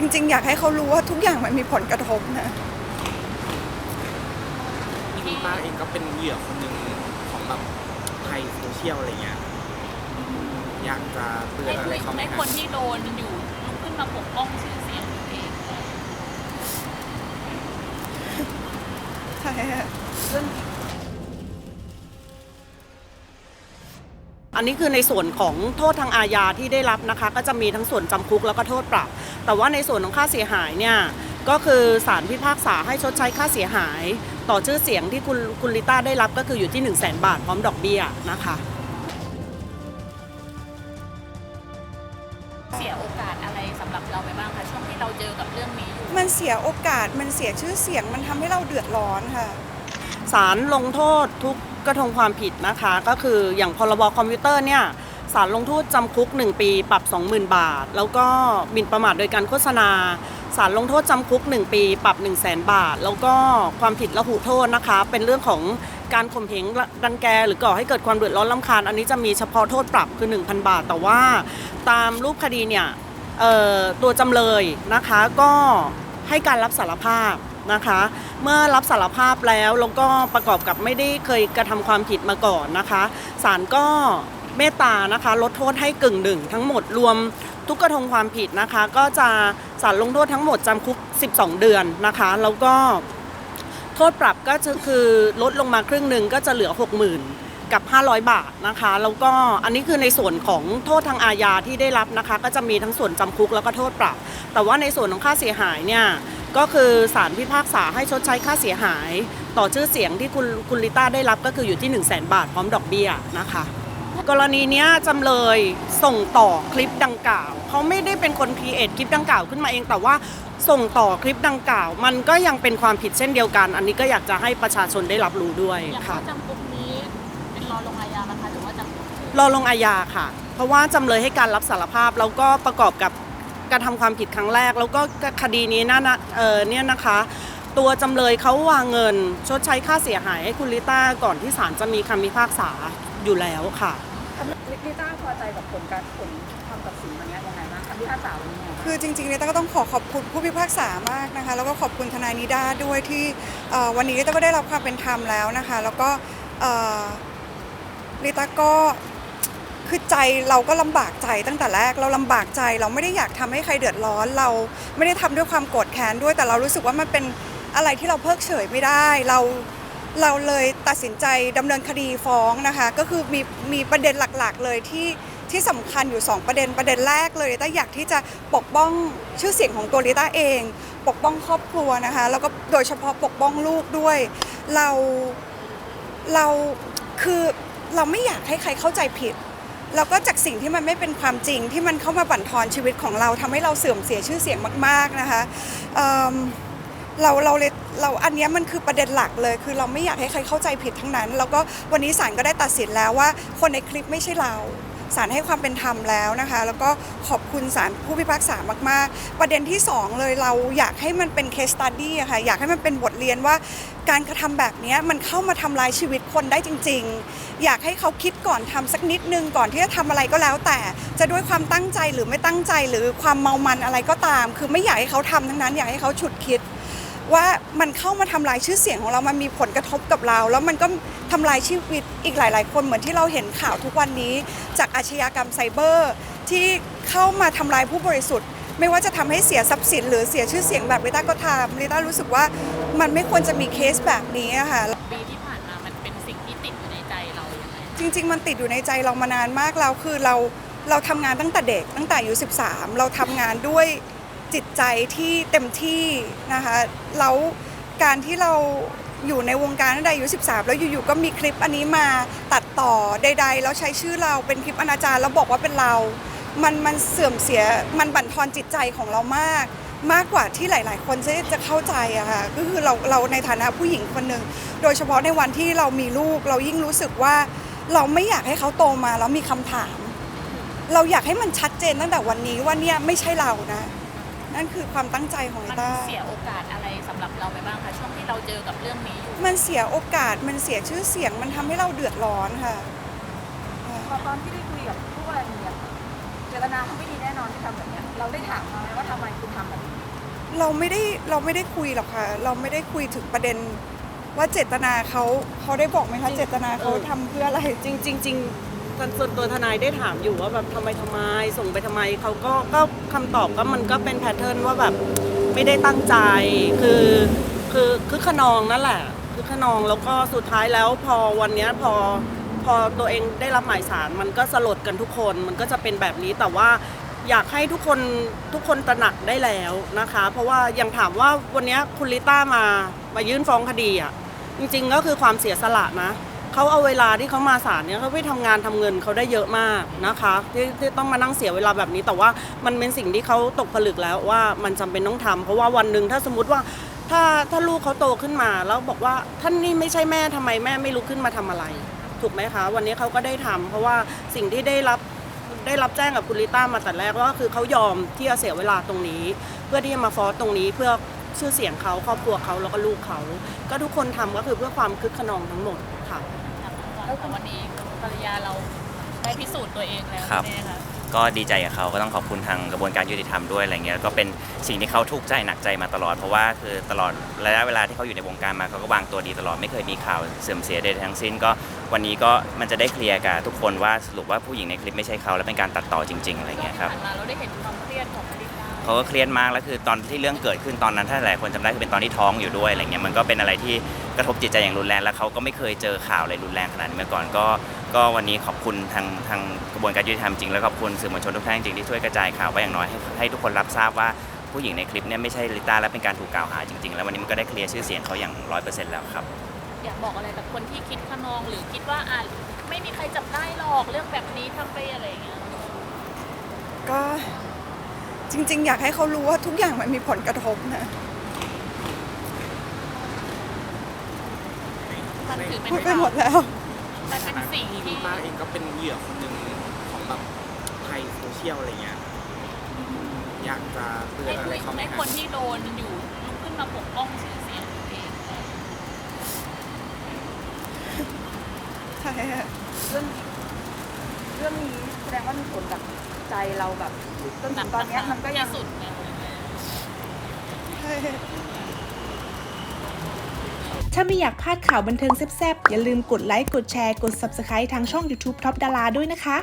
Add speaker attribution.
Speaker 1: จริง ๆ อยากให้เขารู้ว่าทุกอย่างมันมีผลกระทบนะ
Speaker 2: พี่ลิต้าเองก็เป็นเหยื่อคนหนึ่งของแบบภัยโซเชียลอะไรเงี้ยอยากจะเตือน
Speaker 3: ให้
Speaker 2: อะไรเขาไหม
Speaker 3: ให้
Speaker 2: ฮะ
Speaker 3: คนที่โดนอยู่ลุกขึ้นมาปกป้องชื่อเสียงตัวเอง
Speaker 1: ใช่ค่ะ
Speaker 4: อั นนี้คือในส่วนของโทษทางอาญาที่ได้รับนะคะ ก็จะมีทั้งส่วนจำคุกแล้วก็โทษปรับ แต่ว่าในส่วนของค่าเสียหายเนี่ยก็คือศาลพิพากษาให้ชดใช้ค่าเสียหาย ต่อชื่อเสียงที่คุณคุณลิต้าได้รับก็คืออยู่ที่ 1 0 0 0 0แบาทพร้อมดอกเบี้ยนะคะ
Speaker 3: เสียโอกาสอะไรสำหรับเราไปบ้างคะช่วงที่เราเจอกับเรื่องนี้อยู่
Speaker 1: มันเสียโอกาสมันเสียชื่อเสียงมันทำให้เราเดือดร้อนค่ะ
Speaker 4: ศาลลงโทษทุกกระทงความผิดนะคะ ก็คืออย่างพรบคอมพิวเตอร์เนี่ยศาลลงโทษจำคุก 1 ปีปรับ 20,000 บาท แล้วก็หมิ่นประมาทโดยการโฆษณาศาลลงโทษจำคุก 1 ปีปรับ 1 0 0 0 0 0บาท แล้วก็ความผิดละหุโทษนะคะ เป็นเรื่องของการข่มเหงรังแก หรือก่อให้เกิดความเดือดร้อนลำคาญ อันนี้จะมีเฉพาะโทษปรับคือ 1,000 บาท แต่ว่าตามรูปคดีเนี่ยตัวจำเลยนะคะก็ให้การรับสารภาพ นะคะ เมื่อรับสารภาพแล้วแล้วก็ประกอบกับไม่ได้เคยกระทำความผิดมาก่อนนะคะศาลก็เมตตานะคะลดโทษให้กึ่งหนึ่งทั้งหมดรวมทุกกระทงความผิดนะคะ ก็จะศาลลงโทษทั้งหมดจำคุก 12 เดือนนะคะ แล้วก็โทษปรับก็จะคือลดลงมาครึ่งหนึ่งก็จะเหลือ 60,000 กับ 500 บาทนะคะ แล้วก็อันนี้คือในส่วนของโทษทางอาญาที่ได้รับนะคะ ก็จะมีทั้งส่วนจำคุกแล้วก็โทษปรับ แต่ว่าในส่วนของค่าเสียหายเนี่ย ก็คือศาลพิพากษาให้ชดใช้ค่าเสียหาย ต่อชื่อเสียงที่คุณคุณลิต้าได้รับก็คืออยู่ที่ 1 0 0 0 0แบาทพร้อมดอกเบี้ยนะคะ กรณีเนี้ยจำเลยส่งต่อคลิปดังกล่าว เขาไม่ได้เป็นคนครีเอทคลิปดังกล่าวขึ้นมาเองแต่ว่าส่งต่อคลิปดังกล่าว มันก็ยังเป็นความผิดเช่นเดียวกัน อันนี้ก็อยากจะให้ประชาชนได้รับรู้ด้วย
Speaker 3: อย่าง
Speaker 4: ค่ะ
Speaker 3: ว่าจำคุกนี้เป็นรอลงอาญานะคะหรือว่าจำคุก
Speaker 4: รอลงอาญาค่ะ เพราะว่าจำเลยให้การรับสารภาพแล้วก็ประกอบกับ การทำความผิดครั้งแรก แล้วก็คดีนี้น่านะเออเนี่ยนะคะ ตัวจำเลยเขาวางเงิน ชดใช้ค่าเสียหายให้คุณลิต้าก่อนที่ศาลจะมีคำพิพากษาอยู่แล้วค่ะ
Speaker 5: ลิต้าพอใจกับผลการผลคำตัดสินวันนี้ยังไงบ้างคำพิพากษาวันนี้ยังไงบ้าง
Speaker 1: คือจริงๆเนี่ยต้าก็ต้องขอขอบคุณผู้พิพากษามากนะคะ แล้วก็ขอบคุณทนายนิด้าด้วยที่เอ่อวันนี้ลิต้าก็ได้รับความเป็นธรรมแล้วนะคะ แล้วก็เอ่อลิต้าก็ คือใจเราก็ลำบากใจตั้งแต่แรกเราลำบากใจเราไม่ได้อยากทำให้ใครเดือดร้อน เราไม่ได้ทำด้วยความโกรธแค้นด้วยแต่เรารู้สึกว่ามันเป็นอะไรที่เราเพิกเฉยไม่ได้ เราเราเลยตัดสินใจดำเนินคดีฟ้องนะคะ ก็คือมีมีประเด็นหลักๆ เลยที่ที่สำคัญอยู่ 2 ประเด็นประเด็นแรกเลยลิต้าอยากที่จะปกป้องชื่อเสียงของตัวลิต้าเอง ปกป้องครอบครัวนะคะแล้วก็โดยเฉพาะปกป้องลูกด้วย เราเราคือเราไม่อยากให้ใครเข้าใจผิด แล้วก็จากสิ่งที่มันไม่เป็นความจริงที่มันเข้ามาบั่นทอนชีวิตของเราทำให้เราเสื่อมเสียชื่อเสียงมาก ๆนะคะเเราเราเลยเราอันนี้มันคือประเด็นหลักเลย คือเราไม่อยากให้ใครเข้าใจผิดทั้งนั้น แล้วก็วันนี้ศาลก็ได้ตัดสินแล้วว่า คนในคลิปไม่ใช่เรา ศาลให้ความเป็นธรรมแล้วนะคะ แล้วก็ขอบคุณศาลผู้พิพากษามาก ๆ ประเด็นที่ 2 เลยเราอยากให้มันเป็น case study ค่ะอยากให้มันเป็นบทเรียนว่า การกระทำแบบนี้มันเข้ามาทำลายชีวิตคนได้จริง ๆ อยากให้เขาคิดก่อนทำสักนิดนึงก่อนที่จะทำอะไรก็แล้ว แต่จะด้วยความตั้งใจหรือไม่ตั้งใจหรือความเมามันอะไรก็ตาม คือไม่อยากให้เขาทำทั้งนั้นอยากให้เขาฉุดคิด ว่ามันเข้ามาทำลายชื่อเสียงของเรา มันมีผลกระทบกับเรา แล้วมันก็ทำลายชีวิตอีกหลาย ๆ คนเหมือนที่เราเห็นข่าวทุกวันนี้ จากอาชญากรรมไซเบอร์ ที่เข้ามาทำลายผู้บริสุทธิ์ ไม่ว่าจะทำให้เสียทรัพย์สิน หรือเสียชื่อเสียงแบบลิต้าก็ทำลิต้ารู้สึกว่ามันไม่ควรจะมีเคสแบบนี้อะค่ะ
Speaker 3: ปีที่ผ่านมามันเป็นสิ่งที่ติดอยู่ในใจเราอย่างไร
Speaker 1: จริง ๆ มันติดอยู่ในใจเรามานานมากแล้วคือเราเราทำงานตั้งแต่เด็กตั้งแต่อายุ13 เราทำงานด้วย จิตใจที่เต็มที่นะคะแล้วการที่เราอยู่ในวงการตั้งแต่อายุ 13 แล้วอยู่ๆก็มีคลิปอันนี้มาตัดต่อใด ๆ แล้วใช้ชื่อเราเป็นคลิปอนาจารแล้วบอกว่าเป็นเรา มันมันเสื่อมเสียมันบั่นทอนจิตใจของเรามาก มากกว่าที่หลาย ๆ คนจะจะเข้าใจอะค่ะก็คือเราเราในฐานะผู้หญิงคนหนึ่งโดยเฉพาะในวันที่เรามีลูก เรายิ่งรู้สึกว่าเราไม่อยากให้เขาโตมาแล้วมีคำถาม เราอยากให้มันชัดเจนตั้งแต่วันนี้ว่าเนี่ยไม่ใช่เรานะ นั่นคือความตั้งใจของลิ
Speaker 3: มัน
Speaker 1: ต้า
Speaker 3: เสียโอกาสอะไรสำหรับเราไปบ้างคะช่วงที่เราเจอกับเรื่องนี้อยู่
Speaker 1: มันเสียโอกาส มันเสียชื่อเสียง มันทำให้เราเดือดร้อนค่ะ
Speaker 5: พอตอนที่ได้คุยกับผู้กรณีอะค่ะเจตนาเขาไม่ดีแน่นอนที่ทำแบบเนี้ยเราได้ถามเขาไหมว่าทำไมคุณทำแบบนี้
Speaker 1: เราไม่ได้ เราไม่ได้คุยหรอกค่ะ เราไม่ได้คุยถึงประเด็น ว่าเจตนาเขา เขาได้บอกไหมคะ
Speaker 4: จริง
Speaker 1: เจตนาเขา
Speaker 4: เออ
Speaker 1: ทำเพื่ออะไร
Speaker 4: จริงจริง จริงส่วนตัวทนายได้ถามอยู่ว่าแบบทำไมทำไม ส่งไปทำไมเขาก็ก็คำตอบก็มันก็เป็นแพทเทิร์นว่าแบบไม่ได้ตั้งใจ คือคือคือขนองนั่นแหละ คือขนองแล้วก็สุดท้ายแล้วพอวันเนี้ยพอพอตัวเองได้รับหมายสารมันก็สลดกันทุกคนมันก็จะเป็นแบบนี้แต่ว่าอยากให้ทุกคนทุกคนตระหนักได้แล้วนะคะ เพราะว่ายังถามว่าวันเนี้ยคุณลิต้ามามายื่นฟ้องคดีอะจริงๆก็คือความเสียสละนะ เขาเอาเวลาที่เขามาศาลเนี่ยเขาไปทำงานทำเงินเขาได้เยอะมากนะคะที่ที่ต้องมานั่งเสียเวลาแบบนี้ แต่ว่ามันเป็นสิ่งที่เขาตกผลึกแล้วว่ามันจำเป็นต้องทำเพราะว่าวันหนึ่งถ้าสมมติว่าถ้าถ้าลูกเขาโตขึ้นมา แล้วบอกว่าท่านนี่ไม่ใช่แม่ทำไมแม่ไม่ลุกขึ้นมาทำอะไร ถูกไหมคะ วันนี้เขาก็ได้ทำเพราะว่าสิ่งที่ได้รับได้รับแจ้งกับคุณลิต้ามาแต่แรกก็คือเขายอมที่จะเสียเวลาตรงนี้ เพื่อที่จะมาฟ้องตรงนี้เพื่อ ชื่อเสียงเขาครอบครัวเขาแล้วก็ลูกเขา ก็ทุกคนทำก็คือเพื่อความคึกขนองทั้งหมดค่ะ
Speaker 3: แล้ววันนี้ภรรยาเราได้พิสูจน์ตัวเองแล้ว
Speaker 6: ครับ
Speaker 3: ใช่ไหมคะ
Speaker 6: ก็ดีใจกับเขาก็ต้องขอบคุณทางกระบวนการยุติธรรมด้วยอะไรเงี้ยก็เป็นสิ่งที่เขาทุกข์ใจหนักใจมาตลอดเพราะว่าคือตลอดระยะเวลาที่เขาอยู่ในวงการมาเขาก็วางตัวดีตลอดไม่เคยมีข่าวเสื่อมเสียใดๆทั้งสิ้นก็วันนี้ก็มันจะได้เคลียร์กับทุกคนว่าสรุปว่าผู้หญิงในคลิปไม่ใช่เขาและเป็นการตัดต่อจริง ๆอะไรเงี้ยครับ
Speaker 3: ที่ผ่านมาเราได้เห็นความเครียดของนาฬิกา
Speaker 6: เขาก็เครียดมากแล้วคือตอนที่เรื่องเกิดขึ้นตอนนั้นถ้าหลายคนจำได้คือเป็นตอนที่ท้องอยู่ด้วยอะไรเงี้ยมันก็เป็นอะไรที่กระทบจิตใจอย่างรุนแรงแล้วเขาก็ไม่เคยเจอข่าวอะไรรุนแรงขนาดนี้มาก่อนก็ก็วันนี้ขอบคุณทางทางกระบวนการยุติธรรมจริงแล้วขอบคุณสื่อมวลชนทุกท่านจริงที่ช่วยกระจายข่าวไว้อย่างน้อยให้ให้ทุกคนรับทราบว่าผู้หญิงในคลิปเนี่ยไม่ใช่ลิต้าและเป็นการถูกกล่าวหาจริงๆ แล้ววันนี้มันก็ได้เคลียร์ชื่อเสียงเขาอย่างร้อยเปอร์เซ็นต์แล้วครับ
Speaker 3: อยากบอกอะไรกับคนที่คิดขนองหรือคิดว่าอะไม่มีใครจับได้หรอกเรื่องแบบนี้ทำไปอะไรอย่างเงี้ย
Speaker 1: ก็ จริง ๆ อยากให้เขารู้ว่าทุกอย่างมันมีผลกระทบนะ
Speaker 3: มันถือเป็น
Speaker 1: พูดไปหมดแล้ว
Speaker 3: มันเป็นสิ่ง
Speaker 2: ที่
Speaker 3: ที่
Speaker 2: ป้าเองก็เป็นเหยื่อคนหนึ่งของแบบภัยโซเชียลอะไรเงี้ยอยากจะเตือน
Speaker 3: ให้
Speaker 2: อะไร
Speaker 3: ผู้
Speaker 2: เขาไหม
Speaker 3: ให้
Speaker 2: ค
Speaker 3: ครับนที่โดนอยู่ลุกขึ้นมาปกป้องชื่อเสียงตัวเอง
Speaker 1: ใช่ค่ะ
Speaker 5: เรื่องเรื่องนี้แสดงว่ามีผลกับ ใจเราแบบจนถึงตอนเนี้ยมันก็ยัง
Speaker 3: สุดไง
Speaker 1: ใช่
Speaker 7: ถ้าไม่อยากพลาดข่าวบันเทิงแซ่บๆ อย่าลืมกดไลค์ กดแชร์ กด Subscribe ทางช่อง YouTube Top Dara ด้วยนะคะ